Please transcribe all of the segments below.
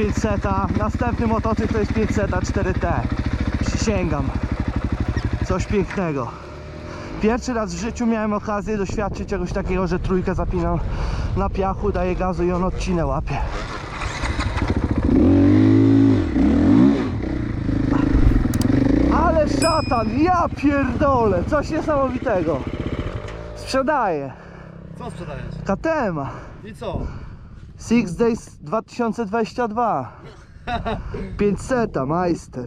500. Następny motocykl to jest 500 4T. Przysięgam. Coś pięknego. Pierwszy raz w życiu miałem okazję doświadczyć czegoś takiego, że trójkę zapinam na piachu, daję gazu i on odcinę łapie. Ale szatan, ja pierdolę, coś niesamowitego. Sprzedaję. Co sprzedajesz? KTM. I co? Six Days 2022 500 majster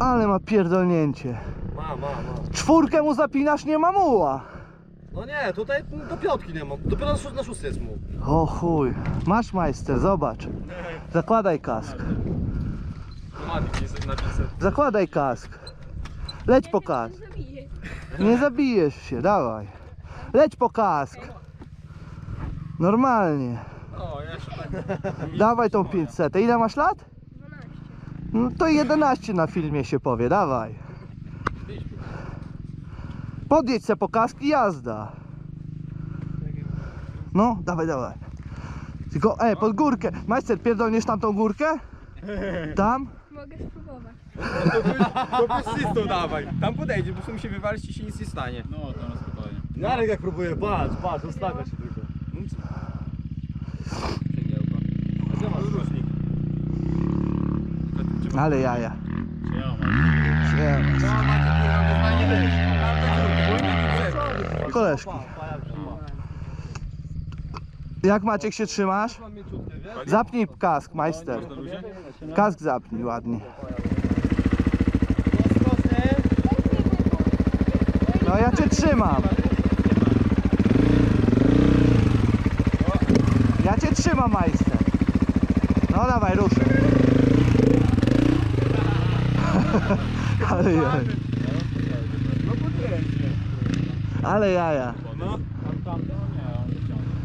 Ale ma pierdolnięcie Ma, ma, ma. Czwórkę mu zapinasz, nie ma muła No nie, tutaj do piątki nie mam. Dopiero na, szó- na szósty jest mu. O chuj Masz majster, zobacz Zakładaj kask Zakładaj kask Leć po kask Nie zabijesz się, dawaj Leć po kask Normalnie Dawaj tą 500 Ile masz lat? No to 11 na filmie się powie, dawaj. Podjedź se po kask i jazda. No, dawaj, dawaj. Tylko, ej, pod górkę. Majster, pierdolniesz tamtą górkę? Tam? Mogę spróbować. To bez system dawaj. Tam podejdzie, bo musimy się wywalić i się nic nie stanie. No to na spokojnie. Jarek jak próbuje, patrz, patrz, ustawia się tylko. Różnik? Ale jaja. Siema. Koleżki. Jak Maciek się trzymasz? Zapnij kask, majster. Kask zapnij ładnie. No ja cię trzymam. Trzymam, majster. No dawaj, ruszaj. Ale jaja. Ale jaja. No. On wyciąga.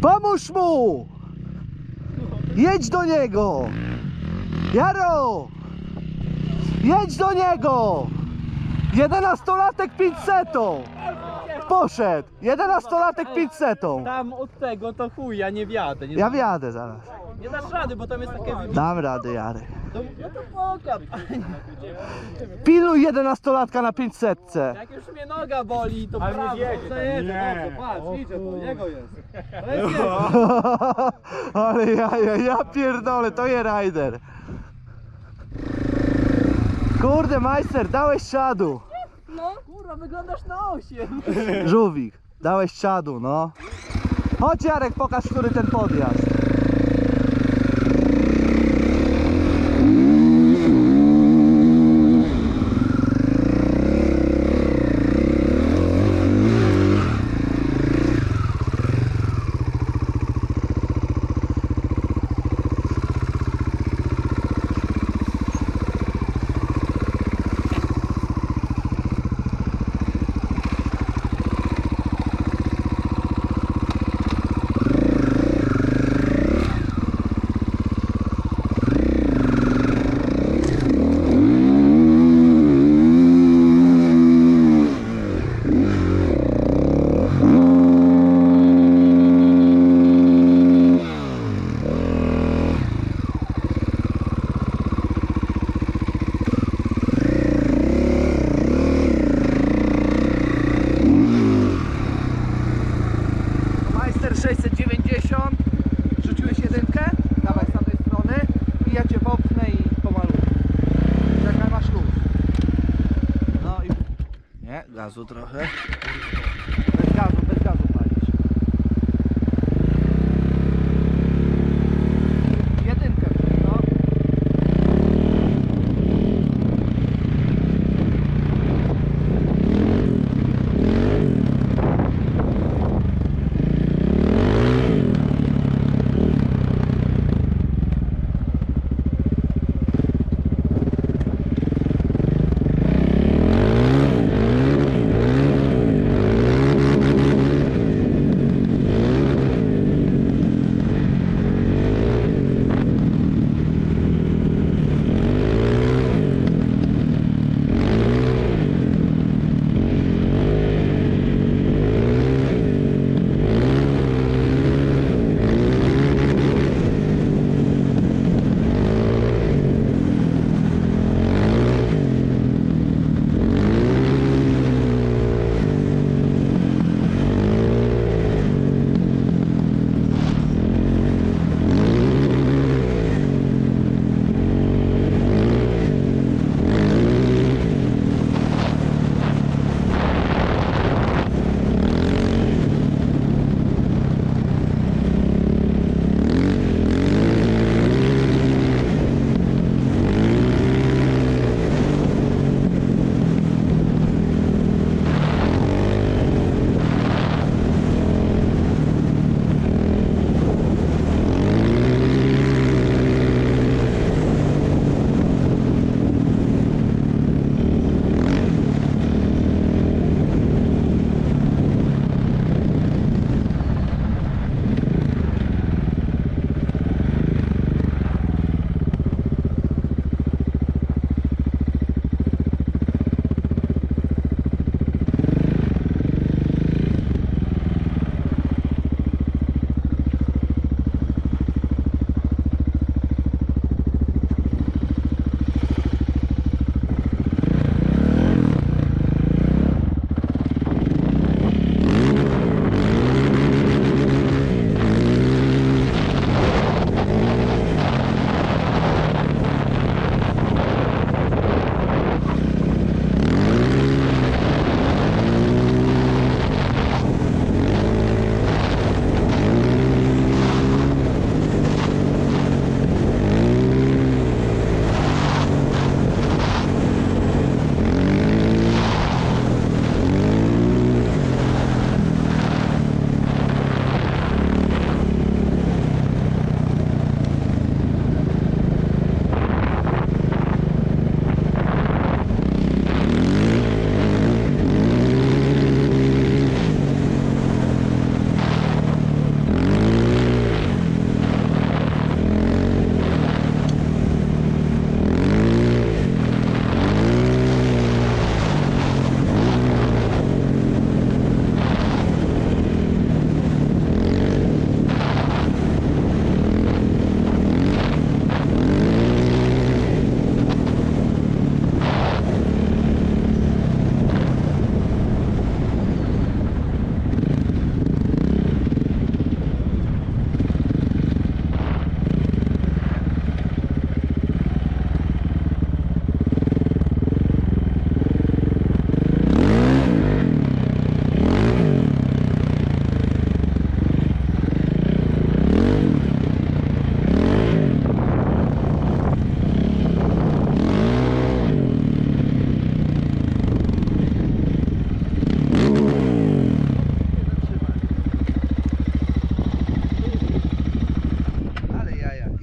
Pomóż mu! Jedź do niego! Jaro! Jedź do niego! Jedenastolatek 500! Poszedł! Jedenastolatek 500! Tam od tego to chuj, ja nie wjadę. Nie, Ja wjadę zaraz. nie dasz rady, bo tam jest takie. Dam radę, Jarek. No, no to pokaż. Piluj jedenastolatka na 500! Jak już mnie noga boli, to prawo. Zajedzie, dobrze, patrz, idzie to, jego jest. To jest jego. Ale ja, ja, ja pierdolę, to je rider. Kurde, majster, dałeś czadu. No, Kurwa, wyglądasz na 8. Żółwik, dałeś czadu, no. Chodź Jarek, pokaż, który ten podjazd. Majster 690 Rzuciłeś jedynkę? Dawaj z tamtej strony I ja cię popchnę i pomaluję Czekaj, masz luz No i... Gazu trochę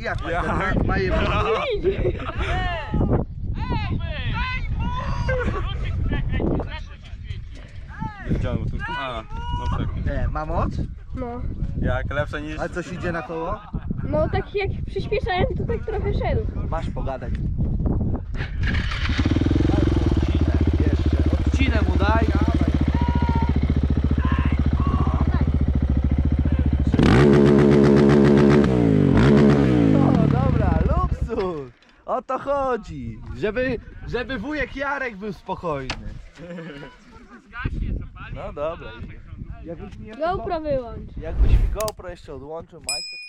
Jak majster? Maje Wyciągnął tu. A, no tak. Nie, ma moc? No. Jak lepsze niż... A coś idzie na koło? No tak jak przyspieszałem, to tak trochę szedł. Masz pogadać. Odcinę jeszcze. Mu daj. O, dobra, luksus. O to chodzi. Żeby, żeby wujek Jarek był spokojny. No dobra. Jakbyś mi, jeszcze GoPro wyłącz. jakbyś mi GoPro jeszcze odłączył, majster.